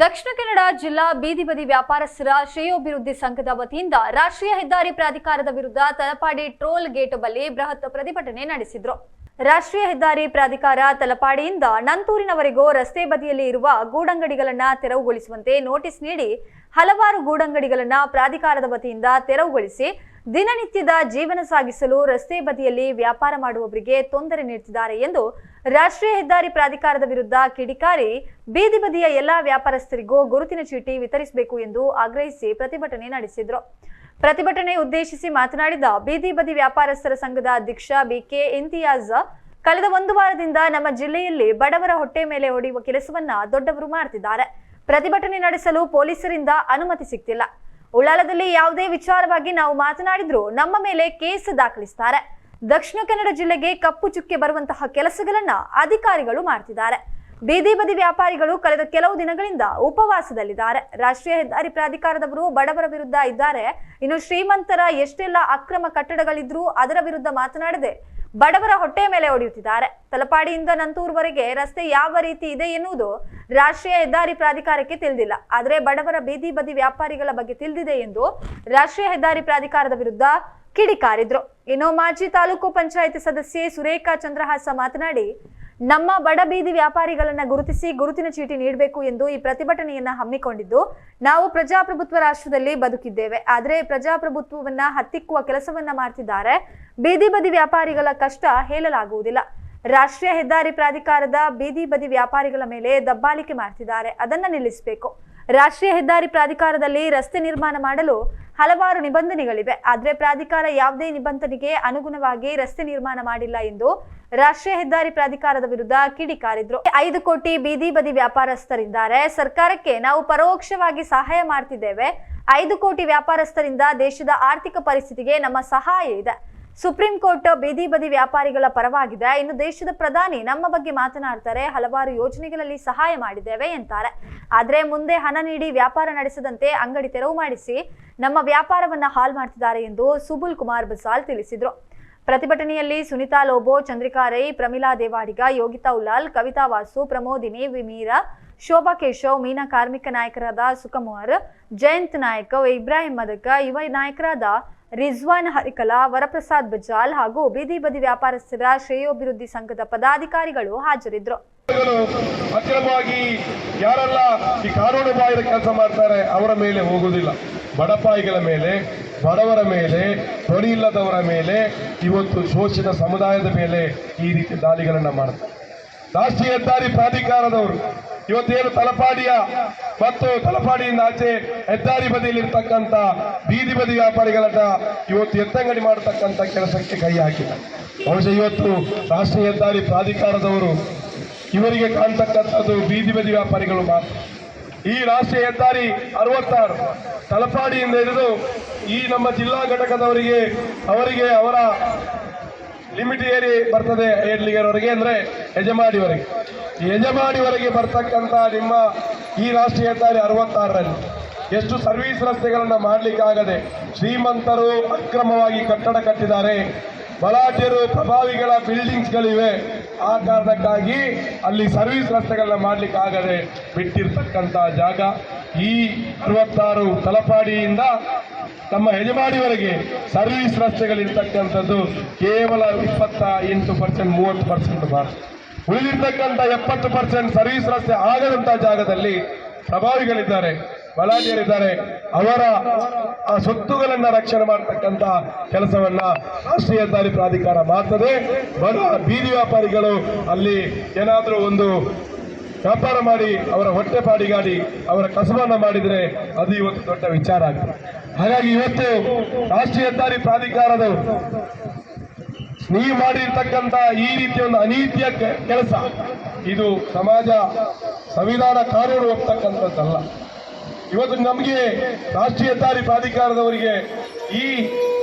ದಕ್ಷಿಣ ಕನ್ನಡ ಜಿಲ್ಲಾ ಬೀದಿ ಬದಿ ವ್ಯಾಪಾರಸ್ಥರ ಶ್ರೇಯೋಭಿವೃದ್ಧಿ ಸಂಘದ ವತಿಯಿಂದ ರಾಷ್ಟ್ರೀಯ ಹೆದ್ದಾರಿ ಪ್ರಾಧಿಕಾರದ ವಿರುದ್ಧ ತಲಪಾಡಿ ಟ್ರೋಲ್ ಗೇಟ್ ಬಳಿ ಬೃಹತ್ ಪ್ರತಿಭಟನೆ ನಡೆಸಿದ್ರು. ರಾಷ್ಟ್ರೀಯ ಹೆದ್ದಾರಿ ಪ್ರಾಧಿಕಾರ ತಲಪಾಡಿಯಿಂದ ನಂತೂರಿನವರೆಗೂ ರಸ್ತೆ ಬದಿಯಲ್ಲಿ ಇರುವ ಗೂಡಂಗಡಿಗಳನ್ನ ತೆರವುಗೊಳಿಸುವಂತೆ ನೋಟಿಸ್ ನೀಡಿ ಹಲವಾರು ಗೂಡಂಗಡಿಗಳನ್ನ ಪ್ರಾಧಿಕಾರದ ವತಿಯಿಂದ ತೆರವುಗೊಳಿಸಿ ದಿನನಿತ್ಯದ ಜೀವನ ಸಾಗಿಸಲು ರಸ್ತೆ ಬದಿಯಲ್ಲಿ ವ್ಯಾಪಾರ ಮಾಡುವವರಿಗೆ ತೊಂದರೆ ನೀಡುತ್ತಿದ್ದಾರೆ ಎಂದು ರಾಷ್ಟ್ರೀಯ ಹೆದ್ದಾರಿ ಪ್ರಾಧಿಕಾರದ ವಿರುದ್ಧ ಕಿಡಿಕಾರಿ ಬೀದಿ ಬದಿಯ ಎಲ್ಲಾ ವ್ಯಾಪಾರಸ್ಥರಿಗೂ ಗುರುತಿನ ಚೀಟಿ ವಿತರಿಸಬೇಕು ಎಂದು ಆಗ್ರಹಿಸಿ ಪ್ರತಿಭಟನೆ ನಡೆಸಿದರು. ಪ್ರತಿಭಟನೆ ಉದ್ದೇಶಿಸಿ ಮಾತನಾಡಿದ ಬೀದಿ ಬದಿ ವ್ಯಾಪಾರಸ್ಥರ ಸಂಘದ ಅಧ್ಯಕ್ಷ ಬಿಕೆ ಇಂತಿಯಾಜ್ ಕಳೆದ ಒಂದು ವಾರದಿಂದ ನಮ್ಮ ಜಿಲ್ಲೆಯಲ್ಲಿ ಬಡವರ ಹೊಟ್ಟೆ ಮೇಲೆ ಹೊಡೆಯುವ ಕೆಲಸವನ್ನ ದೊಡ್ಡವರು ಮಾಡ್ತಿದ್ದಾರೆ. ಪ್ರತಿಭಟನೆ ನಡೆಸಲು ಪೊಲೀಸರಿಂದ ಅನುಮತಿ ಸಿಗ್ತಿಲ್ಲ. ಉಳ್ಳಾಲದಲ್ಲಿ ಯಾವುದೇ ವಿಚಾರವಾಗಿ ನಾವು ಮಾತನಾಡಿದ್ರು ನಮ್ಮ ಮೇಲೆ ಕೇಸ್ ದಾಖಲಿಸ್ತಾರೆ. ದಕ್ಷಿಣ ಕನ್ನಡ ಜಿಲ್ಲೆಗೆ ಕಪ್ಪು ಚುಕ್ಕೆ ಬರುವಂತಹ ಕೆಲಸಗಳನ್ನ ಅಧಿಕಾರಿಗಳು ಮಾಡ್ತಿದ್ದಾರೆ. ಬೀದಿ ಬದಿ ವ್ಯಾಪಾರಿಗಳು ಕಳೆದ ಕೆಲವು ದಿನಗಳಿಂದ ಉಪವಾಸದಲ್ಲಿದ್ದಾರೆ. ರಾಷ್ಟ್ರೀಯ ಹೆದ್ದಾರಿ ಪ್ರಾಧಿಕಾರದವರು ಬಡವರ ವಿರುದ್ಧ ಇದ್ದಾರೆ. ಇನ್ನು ಶ್ರೀಮಂತರ ಎಷ್ಟೆಲ್ಲ ಅಕ್ರಮ ಕಟ್ಟಡಗಳಿದ್ರೂ ಅದರ ವಿರುದ್ಧ ಮಾತನಾಡದೆ ಬಡವರ ಹೊಟ್ಟೆ ಮೇಲೆ ಹೊಡೆಯುತ್ತಿದ್ದಾರೆ. ತಲಪಾಡಿಯಿಂದ ನಂತೂರ್ವರೆಗೆ ರಸ್ತೆ ಯಾವ ರೀತಿ ಇದೆ ಎನ್ನುವುದು ರಾಷ್ಟ್ರೀಯ ಹೆದ್ದಾರಿ ಪ್ರಾಧಿಕಾರಕ್ಕೆ ತಿಳಿದಿಲ್ಲ. ಆದರೆ ಬಡವರ ಬೀದಿ ಬದಿ ವ್ಯಾಪಾರಿಗಳ ಬಗ್ಗೆ ತಿಳಿದಿದೆ ಎಂದು ರಾಷ್ಟ್ರೀಯ ಹೆದ್ದಾರಿ ಪ್ರಾಧಿಕಾರದ ವಿರುದ್ಧ ಕಿಡಿಕಾರಿದ್ರು. ಇನ್ನು ಮಾಜಿ ತಾಲೂಕು ಪಂಚಾಯಿತಿ ಸದಸ್ಯೆ ಸುರೇಖಾ ಚಂದ್ರಹಾಸ ಮಾತನಾಡಿ ನಮ್ಮ ಬಡ ಬೀದಿ ವ್ಯಾಪಾರಿಗಳನ್ನ ಗುರುತಿಸಿ ಗುರುತಿನ ಚೀಟಿ ನೀಡಬೇಕು ಎಂದು ಈ ಪ್ರತಿಭಟನೆಯನ್ನ ಹಮ್ಮಿಕೊಂಡಿದ್ದು, ನಾವು ಪ್ರಜಾಪ್ರಭುತ್ವ ರಾಷ್ಟ್ರದಲ್ಲಿ ಬದುಕಿದ್ದೇವೆ. ಆದರೆ ಪ್ರಜಾಪ್ರಭುತ್ವವನ್ನ ಹತ್ತಿಕ್ಕುವ ಕೆಲಸವನ್ನ ಮಾಡ್ತಿದ್ದಾರೆ. ಬೀದಿ ಬದಿ ವ್ಯಾಪಾರಿಗಳ ಕಷ್ಟ ಹೇಳಲಾಗುವುದಿಲ್ಲ. ರಾಷ್ಟ್ರೀಯ ಹೆದ್ದಾರಿ ಪ್ರಾಧಿಕಾರದ ಬೀದಿ ಬದಿ ವ್ಯಾಪಾರಿಗಳ ಮೇಲೆ ದಬ್ಬಾಳಿಕೆ ಮಾಡ್ತಿದ್ದಾರೆ. ಅದನ್ನ ನಿಲ್ಲಿಸಬೇಕು. ರಾಷ್ಟ್ರೀಯ ಹೆದ್ದಾರಿ ಪ್ರಾಧಿಕಾರದಲ್ಲಿ ರಸ್ತೆ ನಿರ್ಮಾಣ ಮಾಡಲು ಹಲವಾರು ನಿಬಂಧನೆಗಳಿವೆ. ಆದರೆ ಪ್ರಾಧಿಕಾರ ಯಾವುದೇ ನಿಬಂಧನೆಗೆ ಅನುಗುಣವಾಗಿ ರಸ್ತೆ ನಿರ್ಮಾಣ ಮಾಡಿಲ್ಲ ಎಂದು ರಾಷ್ಟ್ರೀಯ ಹೆದ್ದಾರಿ ಪ್ರಾಧಿಕಾರದ ವಿರುದ್ಧ ಕಿಡಿಕಾರಿದ್ರು ಐದು ಕೋಟಿ ಬೀದಿ ಬದಿ ವ್ಯಾಪಾರಸ್ಥರಿದ್ದಾರೆ. ಸರ್ಕಾರಕ್ಕೆ ನಾವು ಪರೋಕ್ಷವಾಗಿ ಸಹಾಯ ಮಾಡ್ತಿದ್ದೇವೆ. ಐದು ಕೋಟಿ ವ್ಯಾಪಾರಸ್ಥರಿಂದ ದೇಶದ ಆರ್ಥಿಕ ಪರಿಸ್ಥಿತಿಗೆ ನಮ್ಮ ಸಹಾಯ ಇದೆ. ಸುಪ್ರೀಂ ಕೋರ್ಟ್ ಬೀದಿ ಬದಿ ವ್ಯಾಪಾರಿಗಳ ಪರವಾಗಿದೆ. ಇನ್ನು ದೇಶದ ಪ್ರಧಾನಿ ನಮ್ಮ ಬಗ್ಗೆ ಮಾತನಾಡ್ತಾರೆ. ಹಲವಾರು ಯೋಜನೆಗಳಲ್ಲಿ ಸಹಾಯ ಮಾಡಿದ್ದೇವೆ ಎಂತಾರೆ. ಆದ್ರೆ ಮುಂದೆ ಹಣ ನೀಡಿ ವ್ಯಾಪಾರ ನಡೆಸದಂತೆ ಅಂಗಡಿ ತೆರವು ಮಾಡಿಸಿ ನಮ್ಮ ವ್ಯಾಪಾರವನ್ನ ಹಾಲ್ ಮಾಡ್ತಿದ್ದಾರೆ ಎಂದು ಸುಬುಲ್ ಕುಮಾರ್ ಬಸಾಲ್ ತಿಳಿಸಿದರು. ಪ್ರತಿಭಟನೆಯಲ್ಲಿ ಸುನಿತಾ ಲೋಬೋ, ಚಂದ್ರಿಕಾ ರೈ ಪ್ರಮಿಳಾ ದೇವಾಡಿಗ, ಯೋಗಿತಾ ಉಲಾಲ್, ಕವಿತಾ ವಾಸು, ಪ್ರಮೋದಿನಿ, ವಿಮೀರಾ, ಶೋಭಾ ಕೇಶವ್, ಮೀನಾ ಕಾರ್ಮಿಕ ನಾಯಕರಾದ ಸುಕುಮಾರ್ ಜಯಂತ್ ನಾಯಕ್, ಇಬ್ರಾಹಿಂ ಮದಕ, ಯುವ ನಾಯಕರಾದ ರಿಜ್ವಾನ್ ಹರಿಕಲಾ ವರಪ್ರಸಾದ್ ಬಜಾಲ್ ಹಾಗೂ ಬೀದಿ ಬದಿ ವ್ಯಾಪಾರಸ್ಥರ ಶ್ರೇಯೋಭಿವೃದ್ಧಿ ಸಂಘದ ಪದಾಧಿಕಾರಿಗಳು ಹಾಜರಿದ್ದರು. ಗಳು ಅಕ್ರಮವಾಗಿ ಯಾರೆಲ್ಲ ಈ ಕಾನೂನು ಬಾಹಿರ ಕೆಲಸ ಮಾಡ್ತಾರೆ, ಅವರ ಮೇಲೆ ಹೋಗುವುದಿಲ್ಲ. ಬಡಪಾಯಿಗಳ ಮೇಲೆ, ಬಡವರ ಮೇಲೆ ಇಲ್ಲದವರ ಮೇಲೆ, ಇವತ್ತು ಶೋಷಿತ ಸಮುದಾಯದ ಮೇಲೆ ಈ ರೀತಿ ದಾಳಿಗಳನ್ನ ಮಾಡ್ತಾರೆ. ರಾಷ್ಟ್ರೀಯ ಹೆದ್ದಾರಿ ಪ್ರಾಧಿಕಾರದವರು. ಇವತ್ತೇನು ತಲಪಾಡಿಯ ಮತ್ತು ತಲಪಾಡಿಯಿಂದ ಆಚೆ ಹೆದ್ದಾರಿ ಬದಿಯಲ್ಲಿರ್ತಕ್ಕಂಥ ಬೀದಿ ಬದಿ ವ್ಯಾಪಾರಿಗಳನ್ನ ಇವತ್ತು ಎತ್ತಂಗಡಿ ಮಾಡತಕ್ಕಂಥ ಕೆಲಸಕ್ಕೆ ಕೈ ಹಾಕಿಲ್ಲ ಬಹುಶಃ ಇವತ್ತು ರಾಷ್ಟ್ರೀಯ ಹೆದ್ದಾರಿ ಪ್ರಾಧಿಕಾರದವರು ಇವರಿಗೆ ಕಾಣ್ತಕ್ಕಂಥದ್ದು ಬೀದಿ ಬದಿ ವ್ಯಾಪಾರಿಗಳು ಮಾತ್ರ. ಈ ರಾಷ್ಟ್ರೀಯ ಹೆದ್ದಾರಿ ಅರವತ್ತಾರು ತಲಪಾಡಿಯಿಂದ ಹಿಡಿದು ಈ ನಮ್ಮ ಜಿಲ್ಲಾ ಘಟಕದವರಿಗೆ, ಅವರಿಗೆ, ಅವರ ಲಿಮಿಟ್ ಏರಿ ಬರ್ತದೆ ಏರ್ಲಿಗೆವರೆಗೆ ಅಂದ್ರೆ ಯಜಮಾಡಿವರೆಗೆ. ಯಜಮಾಡಿವರೆಗೆ ಬರ್ತಕ್ಕಂಥ ನಿಮ್ಮ ಈ ರಾಷ್ಟ್ರೀಯ ಹೆದ್ದಾರಿ ಅರವತ್ತಾರರಲ್ಲಿ ಎಷ್ಟು ಸರ್ವಿಸ್ ರಸ್ತೆಗಳನ್ನು ಮಾಡಲಿಕ್ಕಾಗದೆ ಶ್ರೀಮಂತರು ಅಕ್ರಮವಾಗಿ ಕಟ್ಟಡ ಕಟ್ಟಿದ್ದಾರೆ. ಬಲಾಢ್ಯರು, ಪ್ರಭಾವಿಗಳ ಬಿಲ್ಡಿಂಗ್ಸ್ಗಳಿವೆ. ಆ ಕಾರಣಕ್ಕಾಗಿ ಅಲ್ಲಿ ಸರ್ವಿಸ್ ರಸ್ತೆಗಳನ್ನ ಮಾಡಲಿಕ್ಕಾಗದೆ ಬಿಟ್ಟಿರ್ತಕ್ಕಂಥ ಜಾಗ. ಈ ಅರವತ್ತಾರು ತಲಪಾಡಿಯಿಂದ ತಮ್ಮ ಹೆಜಮಾಡಿವರೆಗೆ ಸರ್ವಿಸ್ ರಸ್ತೆಗಳಿರ್ತಕ್ಕಂಥದ್ದು ಕೇವಲ ಇಪ್ಪತ್ತ ಎಂಟು ಪರ್ಸೆಂಟ್, ಮೂವತ್ತು ಪರ್ಸೆಂಟ್ ಮಾತ್ರ. ಉಳಿದಿರ್ತಕ್ಕಂಥ ಎಪ್ಪತ್ತು ಪರ್ಸೆಂಟ್ ಸರ್ವಿಸ್ ರಸ್ತೆ ಆಗದಂಥ ಜಾಗದಲ್ಲಿ ಪ್ರಭಾವಿಗಳಿದ್ದಾರೆ, ಬಲಾಢ್ಯರಿದ್ದಾರೆ. ಅವರ, ಆ ಸೊತ್ತುಗಳನ್ನ ರಕ್ಷಣೆ ಮಾಡತಕ್ಕಂತ ಕೆಲಸವನ್ನ ರಾಷ್ಟ್ರೀಯ ಹೆದ್ದಾರಿ ಪ್ರಾಧಿಕಾರ ಮಾಡ್ತದೆ. ಬಡ ಬೀದಿ ವ್ಯಾಪಾರಿಗಳು ಅಲ್ಲಿ ಏನಾದರೂ ಒಂದು ವ್ಯಾಪಾರ ಮಾಡಿ, ಅವರ ಹೊಟ್ಟೆ ಪಾಡಿಗಾಡಿ ಅವರ ಕಸಬನ್ನ ಮಾಡಿದರೆ ಅದು ಇವತ್ತು ದೊಡ್ಡ ವಿಚಾರ ಆಗಿದೆ ಹಾಗಾಗಿ ಇವತ್ತು ರಾಷ್ಟ್ರೀಯ ಹೆದ್ದಾರಿ ಪ್ರಾಧಿಕಾರದವರು, ನೀವು ಮಾಡಿರ್ತಕ್ಕಂಥ ಈ ರೀತಿಯ ಒಂದು ಅನೀತಿಯ ಕೆಲಸ, ಇದು ಸಮಾಜ ಸಂವಿಧಾನ ಕಾನೂನು ಹೋಗ್ತಕ್ಕಂಥದ್ದಲ್ಲ. ಇವತ್ತು ನಮಗೆ ರಾಷ್ಟ್ರೀಯ ಹೆದ್ದಾರಿ ಪ್ರಾಧಿಕಾರದವರಿಗೆ ಈ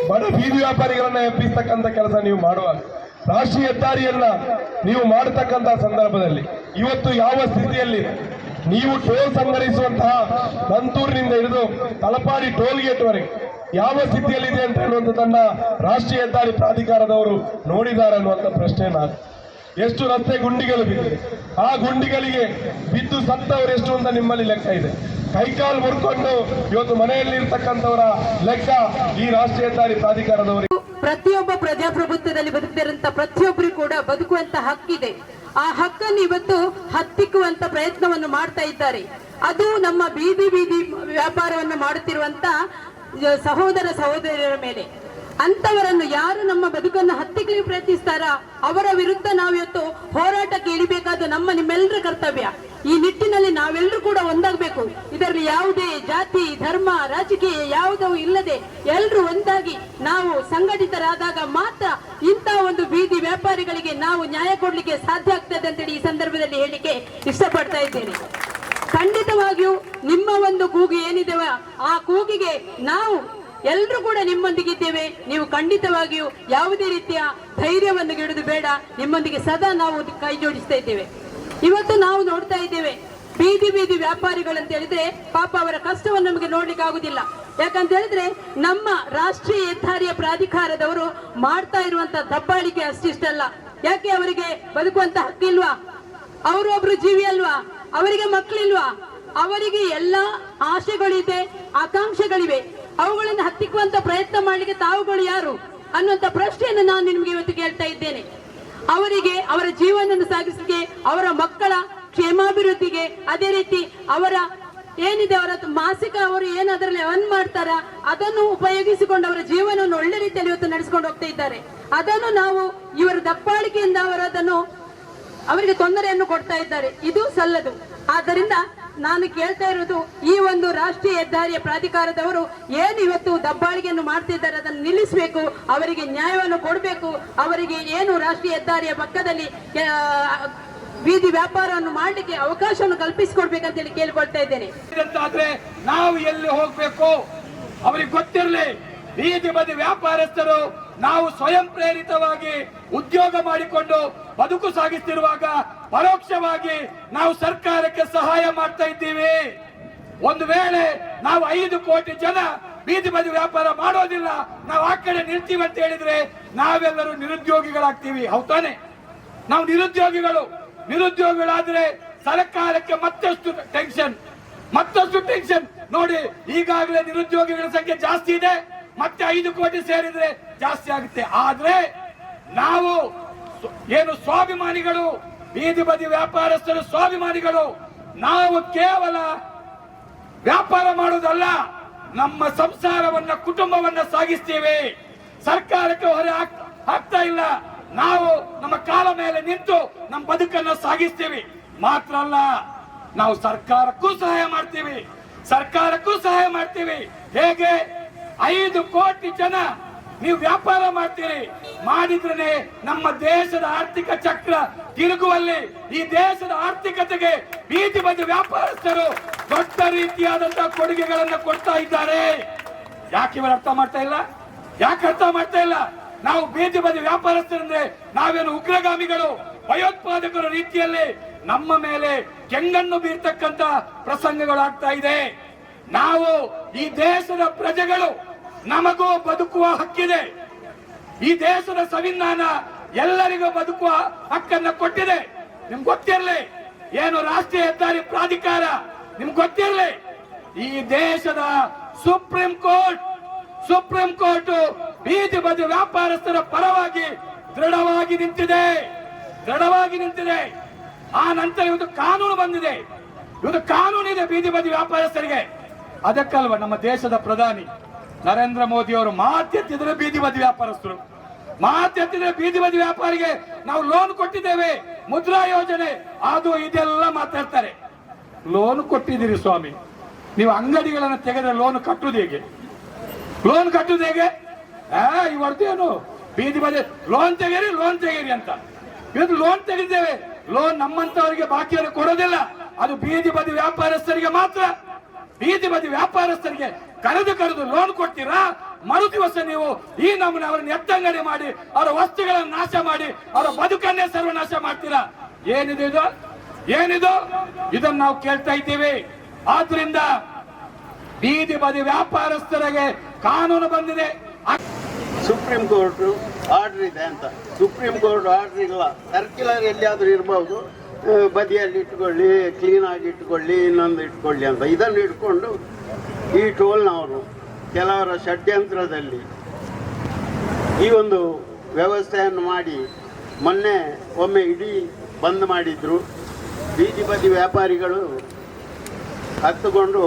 ಬಡ ಬೀದಿ ವ್ಯಾಪಾರಿಗಳನ್ನ ಎಬ್ಬಿಸ್ತಕ್ಕಂಥ ಕೆಲಸ ನೀವು ಮಾಡುವಾಗ ರಾಷ್ಟ್ರೀಯ ಹೆದ್ದಾರಿಯನ್ನ ನೀವು ಮಾಡತಕ್ಕಂಥ ಸಂದರ್ಭದಲ್ಲಿ ಇವತ್ತು ಯಾವ ಸ್ಥಿತಿಯಲ್ಲಿ ನೀವು ಟೋಲ್ ಸಂಗ್ರಹಿಸುವಂತಹ ನಂತೂರಿನಿಂದ ಹಿಡಿದು ತಲಪಾಡಿ ಟೋಲ್ ಗೇಟ್ವರೆಗೆ ಯಾವ ಸ್ಥಿತಿಯಲ್ಲಿದೆ ಅಂತ ಹೇಳುವಂಥದ್ದನ್ನ ರಾಷ್ಟ್ರೀಯ ಹೆದ್ದಾರಿ ಪ್ರಾಧಿಕಾರದವರು ನೋಡಿದ್ದಾರೆ ಅನ್ನುವಂಥ ಪ್ರಶ್ನೆ ನಾನು. ಎಷ್ಟು ರಸ್ತೆ ಗುಂಡಿಗಳು ಬಿದ್ದಿದೆ. ಆ ಗುಂಡಿಗಳಿಗೆ ಬಿದ್ದು ಸತ್ತವರು ಎಷ್ಟು ಅಂತ ನಿಮ್ಮಲ್ಲಿ ಲೆಕ್ಕ ಇದೆ. ಕೈಕಾಲು ಮುರ್ಕೊಂಡು ಇವತ್ತು ಮನೆಯಲ್ಲಿ ಇರ್ತಕ್ಕಂಥವರ ಲೆಕ್ಕ ಈ ರಾಷ್ಟ್ರೀಯ ಹೆದ್ದಾರಿ ಪ್ರಾಧಿಕಾರದವರಿಗೆ ಪ್ರತಿಯೊಬ್ಬ ಪ್ರಜಾಪ್ರಭುತ್ವದಲ್ಲಿ ಬದುಕ್ತಿರಂತ ಪ್ರತಿಯೊಬ್ಬರಿಗೂ ಕೂಡ ಬದುಕುವಂತ ಹಕ್ಕಿದೆ. ಆ ಹಕ್ಕನ್ನು ಇವತ್ತು ಹತ್ತಿಕ್ಕುವಂತ ಪ್ರಯತ್ನವನ್ನು ಮಾಡ್ತಾ ಇದ್ದಾರೆ. ಅದು ನಮ್ಮ ಬೀದಿ ಬೀದಿ ವ್ಯಾಪಾರವನ್ನು ಮಾಡುತ್ತಿರುವಂತ ಸಹೋದರ ಸಹೋದರಿಯರ ಮೇಲೆ. ಅಂತವರನ್ನು ಯಾರು ನಮ್ಮ ಬದುಕನ್ನು ಹತ್ತಿಕ್ಕಲಿಕ್ಕೆ ಪ್ರಯತ್ನಿಸ್ತಾರ? ಅವರ ವಿರುದ್ಧ ನಾವಿವತ್ತು ಹೋರಾಟಕ್ಕೆ ಇಳಿಬೇಕಾದ ನಮ್ಮ ನಿಮ್ಮೆಲ್ಲರ ಕರ್ತವ್ಯ. ಈ ನಿಟ್ಟಿನಲ್ಲಿ ನಾವೆಲ್ಲರೂ ಕೂಡ ಒಂದಾಗಬೇಕು. ಇದರಲ್ಲಿ ಯಾವುದೇ ಜಾತಿ, ಧರ್ಮ, ರಾಜಕೀಯ ಯಾವುದೂ ಇಲ್ಲದೆ ಎಲ್ಲರೂ ಒಂದಾಗಿ ನಾವು ಸಂಘಟಿತರಾದಾಗ ಮಾತ್ರ ಇಂತಹ ಒಂದು ಬೀದಿ ವ್ಯಾಪಾರಿಗಳಿಗೆ ನಾವು ನ್ಯಾಯ ಕೊಡಲಿಕ್ಕೆ ಸಾಧ್ಯ ಆಗ್ತದೆ ಅಂತೇಳಿ ಈ ಸಂದರ್ಭದಲ್ಲಿ ಹೇಳಿಕೆ ಇಷ್ಟಪಡ್ತಾ ಇದ್ದೇನೆ. ಖಂಡಿತವಾಗಿಯೂ ನಿಮ್ಮ ಒಂದು ಕೂಗು ಏನಿದೆ ಆ ಕೂಗಿಗೆ ನಾವು ಎಲ್ಲರೂ ಕೂಡ ನಿಮ್ಮೊಂದಿಗಿದ್ದೇವೆ. ನೀವು ಖಂಡಿತವಾಗಿಯೂ ಯಾವುದೇ ರೀತಿಯ ಧೈರ್ಯವನ್ನು ಗೆಡುದು ಬೇಡ. ನಿಮ್ಮೊಂದಿಗೆ ಸದಾ ನಾವು ಕೈ ಜೋಡಿಸ್ತಾ ಇದ್ದೇವೆ. ಇವತ್ತು ನಾವು ನೋಡ್ತಾ ವ್ಯಾಪಾರಿಗಳಂತ ಹೇಳಿದ್ರೆ ಪಾಪ ಅವರ ಕಷ್ಟವನ್ನು ನಮಗೆ ನೋಡ್ಲಿಕ್ಕೆ ಆಗುದಿಲ್ಲ. ಯಾಕಂತ ಹೇಳಿದ್ರೆ ನಮ್ಮ ರಾಷ್ಟ್ರೀಯ ಹೆದ್ದಾರಿಯ ಪ್ರಾಧಿಕಾರದವರು ಮಾಡ್ತಾ ಇರುವಂತ ದಬ್ಬಾಳಿಕೆ ಅಷ್ಟಿಷ್ಟಲ್ಲ ಯಾಕೆ ಅವರಿಗೆ ಬದುಕುವಂತ ಹಕ್ಕಿಲ್ವಾ ಅವರು ಒಬ್ರು ಜೀವಿ ಅಲ್ವಾ? ಅವರಿಗೆ ಮಕ್ಕಳಿಲ್ವಾ ಅವರಿಗೆ ಎಲ್ಲಾ ಆಶೆಗಳಿದೆ, ಆಕಾಂಕ್ಷೆಗಳಿವೆ. ಅವುಗಳನ್ನು ಹತ್ತಿಕ್ಕುವಂತ ಪ್ರಯತ್ನ ಮಾಡಲಿಕ್ಕೆ ತಾವುಗಳು ಯಾರು ಅನ್ನುವಂತ ಪ್ರಶ್ನೆಯನ್ನು ನಾನು ನಿಮ್ಗೆ ಇವತ್ತು ಕೇಳ್ತಾ ಇದ್ದೇನೆ. ಅವರಿಗೆ ಅವರ ಜೀವನವನ್ನು ಸಾಗಿಸಲಿಕ್ಕೆ ಅವರ ಮಕ್ಕಳ ಕ್ಷೇಮಾಭಿವೃದ್ಧಿಗೆ ಅದೇ ರೀತಿ ಅವರ ಏನಿದೆ, ಅವರ ಮಾಸಿಕ ಅವರು ಏನು ಅದರಲ್ಲಿ ಅರ್ನ್ ಮಾಡ್ತಾರ, ಅದನ್ನು ಉಪಯೋಗಿಸಿಕೊಂಡು ಅವರ ಜೀವನವನ್ನು ಒಳ್ಳೆ ರೀತಿಯಲ್ಲಿ ಇವತ್ತು ನಡೆಸಿಕೊಂಡು ಹೋಗ್ತಾ ಇದ್ದಾರೆ. ಅದನ್ನು ನಾವು ಇವರ ದಪ್ಪಾಳಿಕೆಯಿಂದ ಅವರು ಅದನ್ನು ಅವರಿಗೆ ತೊಂದರೆಯನ್ನು ಕೊಡ್ತಾ ಇದ್ದಾರೆ. ಇದು ಸಲ್ಲದು. ಆದ್ದರಿಂದ ನಾನು ಕೇಳ್ತಾ ಇರೋದು, ಈ ಒಂದು ರಾಷ್ಟ್ರೀಯ ಹೆದ್ದಾರಿಯ ಪ್ರಾಧಿಕಾರದವರು ಏನು ಇವತ್ತು ದಬ್ಬಾಳಿಗೆಯನ್ನು ಮಾಡ್ತಿದ್ದಾರೆ ಅದನ್ನು ನಿಲ್ಲಿಸಬೇಕು, ಅವರಿಗೆ ನ್ಯಾಯವನ್ನು ಕೊಡಬೇಕು, ಅವರಿಗೆ ಏನು ರಾಷ್ಟ್ರೀಯ ಹೆದ್ದಾರಿಯ ಪಕ್ಕದಲ್ಲಿ ಬೀದಿ ವ್ಯಾಪಾರವನ್ನು ಮಾಡಲಿಕ್ಕೆ ಅವಕಾಶವನ್ನು ಕಲ್ಪಿಸಿಕೊಡ್ಬೇಕಂತೇಳಿ ಕೇಳಿಕೊಳ್ತಾ ಇದ್ದೇನೆ. ನಾವು ಎಲ್ಲಿ ಹೋಗ್ಬೇಕು? ಅವರಿಗೆ ಗೊತ್ತಿರಲಿ, ಬೀದಿ ಬದಿ ವ್ಯಾಪಾರಸ್ಥರು ನಾವು ಸ್ವಯಂ ಪ್ರೇರಿತವಾಗಿ ಉದ್ಯೋಗ ಮಾಡಿಕೊಂಡು ಬದುಕು ಸಾಗಿಸ್ತಿರುವಾಗ ಪರೋಕ್ಷವಾಗಿ ನಾವು ಸರ್ಕಾರಕ್ಕೆ ಸಹಾಯ ಮಾಡ್ತಾ ಇದ್ದೀವಿ. ಒಂದು ವೇಳೆ ನಾವು ಐದು ಕೋಟಿ ಜನ ಬೀದಿ ಬದಿ ವ್ಯಾಪಾರ ಮಾಡೋದಿಲ್ಲ, ನಾವು ಆ ಕಡೆ ನಿಲ್ತೀವಿ ಅಂತ ಹೇಳಿದ್ರೆ ನಾವೆಲ್ಲರೂ ನಿರುದ್ಯೋಗಿಗಳಾಗ್ತೀವಿ. ಹೌದಾನೆ ನಾವು ನಿರುದ್ಯೋಗಿಗಳು. ನಿರುದ್ಯೋಗಿಗಳಾದ್ರೆ ಸರ್ಕಾರಕ್ಕೆ ಮತ್ತಷ್ಟು ಟೆನ್ಷನ್ ಮತ್ತಷ್ಟು ಟೆನ್ಷನ್ ನೋಡಿ, ಈಗಾಗಲೇ ನಿರುದ್ಯೋಗಿಗಳ ಸಂಖ್ಯೆ ಜಾಸ್ತಿ ಇದೆ, ಮತ್ತೆ ಐದು ಕೋಟಿ ಸೇರಿದ್ರೆ ಜಾಸ್ತಿ ಆಗುತ್ತೆ. ಆದ್ರೆ ನಾವು ಏನು ಸ್ವಾಭಿಮಾನಿಗಳು, ಬೀದಿ ಬದಿ ವ್ಯಾಪಾರಸ್ಥರು ಸ್ವಾಭಿಮಾನಿಗಳು, ನಾವು ಕೇವಲ ವ್ಯಾಪಾರ ಮಾಡುವುದಲ್ಲ, ನಮ್ಮ ಸಂಸಾರವನ್ನ, ಕುಟುಂಬವನ್ನ ಸಾಗಿಸ್ತೀವಿ. ಸರ್ಕಾರಕ್ಕೆ ಹೊರೆ ಆಗ್ತಾ ಇಲ್ಲ. ನಾವು ನಮ್ಮ ಕಾಲ ಮೇಲೆ ನಿಂತು ನಮ್ಮ ಬದುಕನ್ನ ಸಾಗಿಸ್ತೀವಿ. ಮಾತ್ರ ಅಲ್ಲ, ನಾವು ಸರ್ಕಾರಕ್ಕೂ ಸಹಾಯ ಮಾಡ್ತೀವಿ. ಸರ್ಕಾರಕ್ಕೂ ಸಹಾಯ ಮಾಡ್ತೀವಿ. ಹೇಗೆ? ಐದು ಕೋಟಿ ಜನ ನೀವು ವ್ಯಾಪಾರ ಮಾಡ್ತೀರಿ. ಮಾಡಿದ್ರೆ ನಮ್ಮ ದೇಶದ ಆರ್ಥಿಕ ಚಕ್ರ ತಿರುಗುವಲ್ಲಿ ಈ ದೇಶದ ಆರ್ಥಿಕತೆಗೆ ಬೀದಿ ಬದಿ ವ್ಯಾಪಾರಸ್ಥರು ದೊಡ್ಡ ರೀತಿಯಾದಂತಹ ಕೊಡುಗೆಗಳನ್ನು ಕೊಡ್ತಾ ಇದ್ದಾರೆ. ಯಾಕೆ ಇವರು ಅರ್ಥ ಮಾಡ್ತಾ ಇಲ್ಲ? ಯಾಕೆ ಅರ್ಥ ಮಾಡ್ತಾ ಇಲ್ಲ? ನಾವು ಬೀದಿ ಬದಿ ವ್ಯಾಪಾರಸ್ಥರಂದ್ರೆ ನಾವೇನು ಉಗ್ರಗಾಮಿಗಳು, ಭಯೋತ್ಪಾದಕರ ರೀತಿಯಲ್ಲಿ ನಮ್ಮ ಮೇಲೆ ಕೆಂಗನ್ನು ಬೀರ್ತಕ್ಕಂತ ಪ್ರಸಂಗಗಳು ಆಗ್ತಾ ಇದೆ. ನಾವು ಈ ದೇಶದ ಪ್ರಜೆಗಳು, ನಮಗೂ ಬದುಕುವ ಹಕ್ಕಿದೆ. ಈ ದೇಶದ ಸಂವಿಧಾನ ಎಲ್ಲರಿಗೂ ಬದುಕುವ ಹಕ್ಕನ್ನ ಕೊಟ್ಟಿದೆ. ನಿಮ್ಗೆ ಗೊತ್ತಿರಲಿ, ಏನು ರಾಷ್ಟ್ರೀಯ ಹೆದ್ದಾರಿ ಪ್ರಾಧಿಕಾರ, ನಿಮ್ಗೆ ಗೊತ್ತಿರಲಿ, ಈ ದೇಶದ ಸುಪ್ರೀಂ ಕೋರ್ಟ್ ಸುಪ್ರೀಂ ಕೋರ್ಟ್ ಬೀದಿ ಬದಿ ವ್ಯಾಪಾರಸ್ಥರ ಪರವಾಗಿ ದೃಢವಾಗಿ ನಿಂತಿದೆ. ದೃಢವಾಗಿ ನಿಂತಿದೆ. ಆ ನಂತರ ಇವತ್ತು ಕಾನೂನು ಬಂದಿದೆ. ಇವತ್ತು ಕಾನೂನು ಇದೆ ಬೀದಿ ಬದಿ ವ್ಯಾಪಾರಸ್ಥರಿಗೆ. ಅದಕ್ಕಲ್ವ ನಮ್ಮ ದೇಶದ ಪ್ರಧಾನಿ ನರೇಂದ್ರ ಮೋದಿ ಅವರು ಮಾತೆತ್ತಿದ್ರೆ ಬೀದಿ ಬದಿ ವ್ಯಾಪಾರಸ್ಥರು. ಮಾತೆತ್ತಿದ್ರೆ ಬೀದಿ ಬದಿ ವ್ಯಾಪಾರಿಗೆ ನಾವು ಲೋನ್ ಕೊಟ್ಟಿದ್ದೇವೆ. ಮುದ್ರಾ ಯೋಜನೆ. ಅದು ಇದೆಲ್ಲ ಮಾತಾಡ್ತಾರೆ. ಲೋನ್ ಕೊಟ್ಟಿದ್ದೀರಿ ಸ್ವಾಮಿ. ನೀವು ಅಂಗಡಿಗಳನ್ನು ತೆಗೆದ್ರೆ ಲೋನ್ ಕಟ್ಟುದು ಹೇಗೆ? ಲೋನ್ ಕಟ್ಟುದು ಹೇಗೆ? ಆ ಇವರ್ದೇನು ಬೀದಿ ಬದಿ ಲೋನ್ ತೆಗೀರಿ ಲೋನ್ ತೆಗೀರಿ ಅಂತ. ಇವತ್ತು ಲೋನ್ ತೆಗಿದ್ದೇವೆ. ಲೋನ್ ನಮ್ಮಂತವರಿಗೆ ಬಾಕಿಯನ್ನು ಕೊಡೋದಿಲ್ಲ. ಅದು ಬೀದಿ ಬದಿ ವ್ಯಾಪಾರಸ್ಥರಿಗೆ ಮಾತ್ರ. ಬೀದಿ ಬದಿ ವ್ಯಾಪಾರಸ್ಥರಿಗೆ ಕರೆದು ಕರೆದು ಲೋನ್ ಕೊಡ್ತೀರಾ? ಮರು ದಿವಸ ನೀವು ಈ ನಮ್ಮನ್ನ ಅವರನ್ನ ಎತ್ತಂಗಡಿ ಮಾಡಿ, ಅವರ ವಸ್ತುಗಳನ್ನು ನಾಶ ಮಾಡಿ, ಅವರ ಬದುಕನ್ನೇ ಸರ್ವನಾಶ ಮಾಡ್ತೀರಾ? ಏನಿದೆ ಇದು? ಏನಿದು? ಇದನ್ನು ನಾವು ಕೇಳ್ತಾ ಇದ್ದೀವಿ. ಆದ್ರಿಂದ ಬೀದಿ ಬದಿ ವ್ಯಾಪಾರಸ್ಥರಿಗೆ ಕಾನೂನು ಬಂದಿದೆ. ಸುಪ್ರೀಂ ಕೋರ್ಟ್ ಆರ್ಡರ್ ಇದೆ ಅಂತ. ಸುಪ್ರೀಂ ಕೋರ್ಟ್ ಆರ್ಡರ್ ಇಲ್ಲ. ಸರ್ಕ್ಯುಲರ್ ಎಲ್ಲಿಯಾದರೂ ಇರ್ಬೋದು. ಬದಿಯಲ್ಲಿ ಇಟ್ಕೊಳ್ಳಿ ಕ್ಲೀನಾಗಿ ಇಟ್ಕೊಳ್ಳಿ, ಇನ್ನೊಂದು ಇಟ್ಕೊಳ್ಳಿ ಅಂತ. ಇದನ್ನು ಇಟ್ಕೊಂಡು ಈ ಟೋಲ್ನವರು ಕೆಲವರ ಷಡ್ಯಂತ್ರದಲ್ಲಿ ಈ ಒಂದು ವ್ಯವಸ್ಥೆಯನ್ನು ಮಾಡಿ ಮೊನ್ನೆ ಒಮ್ಮೆ ಇಡೀ ಬಂದ್ ಮಾಡಿದ್ರು. ಬೀದಿ ಬದಿ ವ್ಯಾಪಾರಿಗಳು ಹತ್ತುಕೊಂಡು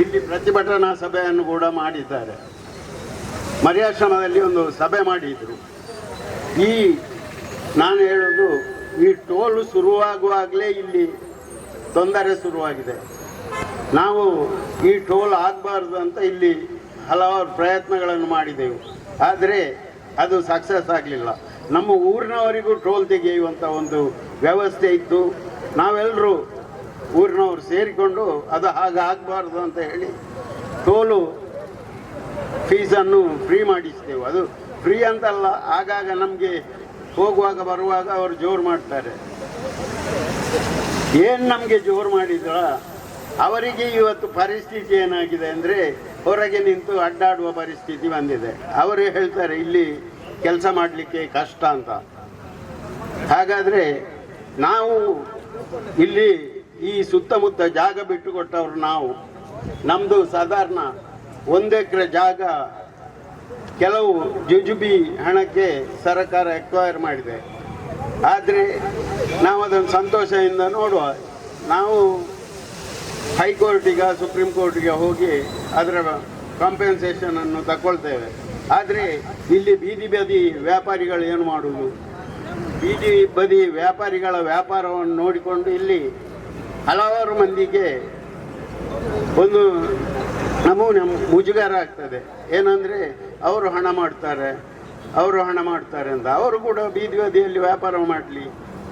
ಇಲ್ಲಿ ಪ್ರತಿಭಟನಾ ಸಭೆಯನ್ನು ಕೂಡ ಮಾಡಿದ್ದಾರೆ. ಮರಿಯಾಶ್ರಮದಲ್ಲಿ ಒಂದು ಸಭೆ ಮಾಡಿದ್ರು. ಈ ನಾನು ಹೇಳೋದು, ಈ ಟೋಲು ಶುರುವಾಗುವಾಗಲೇ ಇಲ್ಲಿ ತೊಂದರೆ ಶುರುವಾಗಿದೆ. ನಾವು ಈ ಟೋಲ್ ಆಗಬಾರ್ದು ಅಂತ ಇಲ್ಲಿ ಹಲವಾರು ಪ್ರಯತ್ನಗಳನ್ನು ಮಾಡಿದೆವು. ಆದರೆ ಅದು ಸಕ್ಸಸ್ ಆಗಲಿಲ್ಲ. ನಮ್ಮ ಊರಿನವರಿಗೂ ಟೋಲ್ ತೆಗೆಯುವಂಥ ಒಂದು ವ್ಯವಸ್ಥೆ ಇತ್ತು. ನಾವೆಲ್ಲರೂ ಊರಿನವರು ಸೇರಿಕೊಂಡು ಅದು ಹಾಗೆ ಆಗಬಾರ್ದು ಅಂತ ಹೇಳಿ ಟೋಲು ಫೀಸನ್ನು ಫ್ರೀ ಮಾಡಿಸ್ತೇವೆ. ಅದು ಫ್ರೀ ಅಂತಲ್ಲ, ಆಗಾಗ ನಮಗೆ ಹೋಗುವಾಗ, ಬರುವಾಗ ಅವರು ಜೋರು ಮಾಡ್ತಾರೆ. ಏನು ನಮಗೆ ಜೋರು ಮಾಡಿದ್ರ? ಅವರಿಗೆ ಇವತ್ತು ಪರಿಸ್ಥಿತಿ ಏನಾಗಿದೆ ಅಂದರೆ ಹೊರಗೆ ನಿಂತು ಅಡ್ಡಾಡುವ ಪರಿಸ್ಥಿತಿ ಬಂದಿದೆ. ಅವರು ಹೇಳ್ತಾರೆ, ಇಲ್ಲಿ ಕೆಲಸ ಮಾಡಲಿಕ್ಕೆ ಕಷ್ಟ ಅಂತ. ಹಾಗಾದರೆ ನಾವು ಇಲ್ಲಿ ಈ ಸುತ್ತಮುತ್ತ ಜಾಗ ಬಿಟ್ಟು ಕೊಟ್ಟವರು ನಾವು. ನಮ್ಮದು ಸಾಧಾರಣ ಒಂದು ಎಕರೆ ಜಾಗ ಕೆಲವು ಜುಜುಬಿ ಹಣಕ್ಕೆ ಸರ್ಕಾರ ಎಕ್ವೈರ್ ಮಾಡಿದೆ. ಆದರೆ ನಾವು ಅದನ್ನು ಸಂತೋಷದಿಂದ ನೋಡುವ, ನಾವು ಹೈಕೋರ್ಟಿಗೆ, ಸುಪ್ರೀಂ ಕೋರ್ಟಿಗೆ ಹೋಗಿ ಅದರ ಕಾಂಪೆನ್ಸೇಷನನ್ನು ತಗೊಳ್ತೇವೆ ಆದರೆ ಇಲ್ಲಿ ಬೀದಿ ಬದಿ ವ್ಯಾಪಾರಿಗಳು ಏನು ಮಾಡುವುದು? ಬೀದಿ ಬದಿ ವ್ಯಾಪಾರಿಗಳ ವ್ಯಾಪಾರವನ್ನು ನೋಡಿಕೊಂಡು ಇಲ್ಲಿ ಹಲವಾರು ಮಂದಿಗೆ ಒಂದು ನಮೂನೆ ಮುಜುಗರ ಆಗ್ತದೆ. ಏನಂದರೆ ಅವರು ಹಣ ಮಾಡ್ತಾರೆ, ಅವರು ಹಣ ಮಾಡ್ತಾರೆ ಅಂತ. ಅವರು ಕೂಡ ಬೀದಿ ಬದಿಯಲ್ಲಿ ವ್ಯಾಪಾರ ಮಾಡಲಿ.